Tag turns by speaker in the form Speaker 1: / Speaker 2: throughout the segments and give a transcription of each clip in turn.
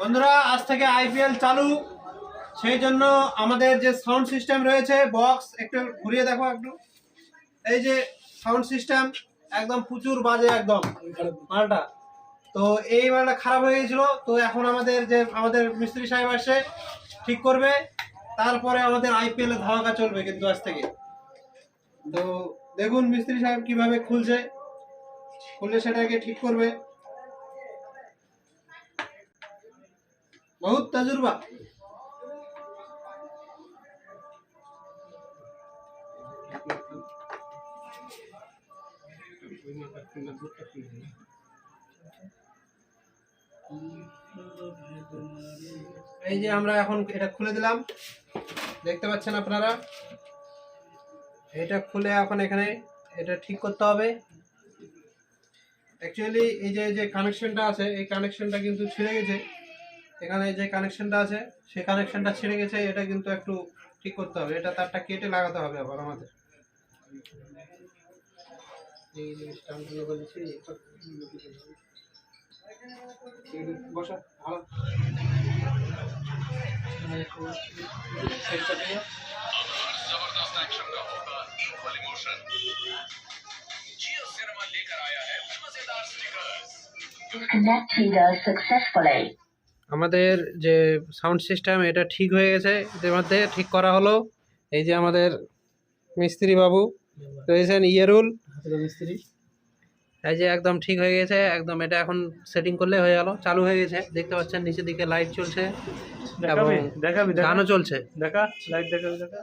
Speaker 1: বন্ধুরা, আজ থেকে আইপিএল চালু। সেই জন্য আমাদের যে সাউন্ড সিস্টেম রয়েছে, বক্স, একটু ঘুরিয়ে দেখো একটু। এই যে সাউন্ড সিস্টেম, একদম প্রচুর বাজে একদম। মালটা। তো এই মালটা খারাপ হয়ে গেছিল। তো এখন আমাদের যে, আমাদের মিস্ত্রি সাহেব আসে ঠিক করবে। তারপরে আমাদের আইপিএল ধামাকা চলবে কিন্তু আজ থেকে। তো দেখুন মিস্ত্রি সাহেব কীভাবে খুলছে। খুললে সেটাকে ঠিক করবে। বহুত তজুরবা। এই যে আমরা এখন এটা খুলে দিলাম। দেখতে পাচ্ছেন আপনারা? এটা খুলে এখন এখানে এটা ঠিক করতে হবে। অ্যাকচুয়ালি এই যে যে কানেকশনটা আছে, এই কানেকশনটা কিন্তু ছিঁড়ে গেছে। এখানে যে কানেকশনটা আছে সেই কানেকশনটা ছিঁড়ে গেছে এটা কিন্তু একটু ঠিক করতে হবে এটা তারটা কেটে লাগাতে হবে আবার আমাদের এই জিনিসটা আমি তুলে বলেছি বসা ভালো সেটটা দিয়ে
Speaker 2: जबरदस्त एक्शन का होगा इक्वल इमोशन जियो सिनेमा लेकर आया है मजेदार स्टिकर्स
Speaker 3: connected us successfully.
Speaker 1: আমাদের যে সাউন্ড সিস্টেম এটা ঠিক হয়ে গেছে। এর মধ্যে ঠিক করা হলো। এই যে আমাদের মিস্ত্রি বাবু রয়েছেন ইয়েরুল।
Speaker 4: মিস্ত্রি।
Speaker 1: এই যে একদম ঠিক হয়ে গেছে। একদম এটা এখন সেটিং করলে হয়ে গেল। চালু হয়ে গেছে। দেখতে পাচ্ছেন নিচের দিকে লাইট চলছে
Speaker 4: দেখাবি
Speaker 1: এবং
Speaker 4: দেখাবি দেখা।
Speaker 1: গানও চলছে।
Speaker 4: দেখা লাইট দেখাবি দেখা।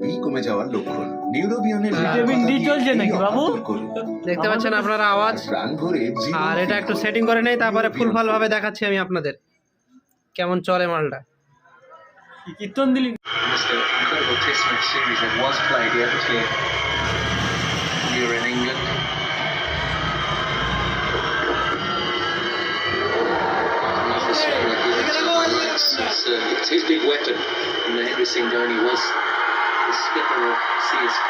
Speaker 5: বি কমে যাওয়ার লক্ষণ নিউরোবিয়নের
Speaker 4: ভিটামিন ডি চলছে নাকি বাবু?
Speaker 1: দেখতে পাচ্ছেন আপনারা আওয়াজ
Speaker 5: প্রাণ ভরে
Speaker 1: আর এটা একটু সেটিং করে নেই তারপরে ফুলফাল ভাবে দেখাচ্ছি আমি আপনাদের কেমন চলে মালটা
Speaker 4: কীর্তন দিলি.
Speaker 6: It's, uh, his big weapon. And Henry Singh Dhoni was the skipper of CSK.